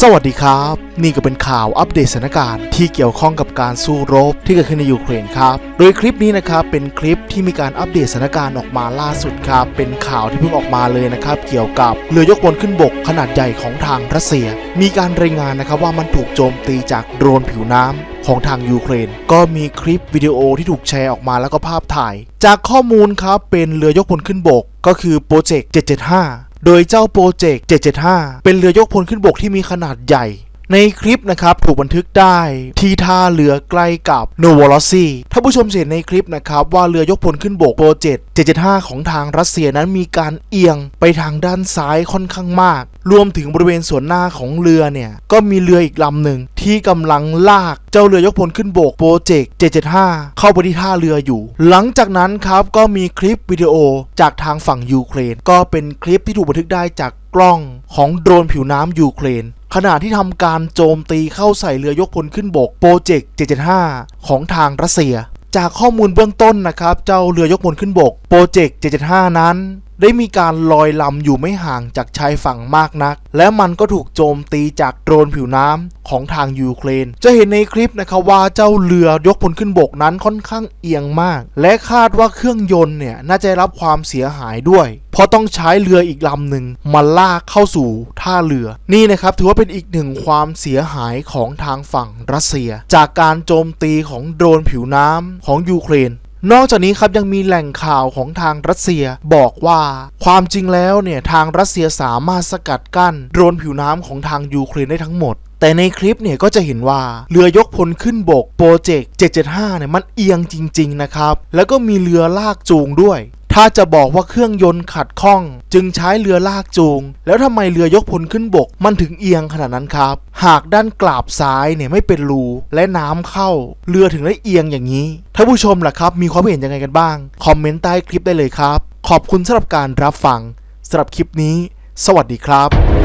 สวัสดีครับ นี่ก็เป็นข่าวอัปเดตสถานการณ์ที่เกี่ยวข้องกับการสู้รบที่เกิดขึ้นในยูเครนครับ โดยคลิปนี้นะครับเป็นคลิปที่มีการอัปเดตสถานการณ์ออกมาล่าสุดครับ เป็นข่าวที่เพิ่งออกมาเลยนะครับ เกี่ยวกับเรือยกพลขึ้นบกขนาดใหญ่ของทางรัสเซีย มีการรายงานนะครับว่ามันถูกโจมตีจากโดรนผิวน้ำของทางยูเครน ก็มีคลิปวิดีโอที่ถูกแชร์ออกมาแล้วก็ภาพถ่าย จากข้อมูลครับเป็นเรือยกพลขึ้นบก ก็คือโปรเจกต์775 โดยเจ้าโปรเจกต์775 เป็นเรือยกพลขึ้นบกที่มีขนาดใหญ่ ในคลิปนะครับถูกบันทึกได้ที่ท่าเรือใกล้กับโนวอลซีถ้านผู้ชมเห็นในคลิปนะครับว่าเรือยกพลขึ้นโบกโปรเจกต์775 ของทางรัสเซียนั้นมีการเอียงไปทางด้านซ้ายค่อนข้างมาก รวมถึงบริเวณส่วนหน้าของเรือเนี่ยก็มีเรืออีกลำหนึ่งที่กำลังลากเจ้าเรือยกพลขึ้นโบกโปรเจกต์775 เข้าไปที่ท่าเรืออยู่ หลังจากนั้นครับก็มีคลิปวิดีโอจากทางฝั่งยูเครน ก็เป็นคลิปที่ถูกบันทึกได้จากกล้องของโดรนผิวน้ำยูเครน ขณะที่ทำการโจมตีเข้าใส่เรือยกพลขึ้นบกโปรเจกต์ 775 ของทางรัสเซีย จากข้อมูลเบื้องต้นนะครับ เจ้าเรือยกพลขึ้นบกโปรเจกต์ 775 นั้น ได้มีการลอยลำอยู่ไม่ห่างจากชายฝั่งมากนัก และมันก็ถูกโจมตีจากโดรนผิวน้ำของทางยูเครน จะเห็นในคลิปนะครับว่าเจ้าเรือยกพลขึ้นบกนั้นค่อนข้างเอียงมาก และคาดว่าเครื่องยนต์เนี่ยน่าจะรับความเสียหายด้วย เพราะต้องใช้เรืออีกลำหนึ่งมาลากเข้าสู่ท่าเรือ นี่นะครับถือว่าเป็นอีกหนึ่งความเสียหายของทางฝั่งรัสเซีย จากการโจมตีของโดรนผิวน้ำของยูเครน นอกจากนี้ครับยังมีแหล่งข่าวของทางรัสเซียบอกว่า ความจริงแล้วเนี่ยทางรัสเซียสามารถสกัดกั้นโดรนผิวน้ำของทางยูเครนได้ทั้งหมดแต่ในคลิปเนี่ยก็จะเห็นว่าเรือยกพลขึ้นบกโปรเจกต์775เนี่ยมันเอียงจริง ๆ นะครับ แล้วก็มีเรือลากจูงด้วย ถ้าจะบอกว่าเครื่องยนต์ขัดข้อง จึงใช้เรือลากจูง แล้วทำไมเรือยกพลขึ้นบก มันถึงเอียงขนาดนั้นครับ หากด้านกราบซ้ายเนี่ยไม่เป็นรูและน้ำเข้า เรือถึงได้เอียงอย่างนี้ท่านผู้ชมล่ะครับ มีความเห็นยังไงกันบ้าง คอมเมนต์ใต้คลิปได้เลยครับ ขอบคุณสำหรับการรับฟังสำหรับคลิปนี้ สวัสดีครับ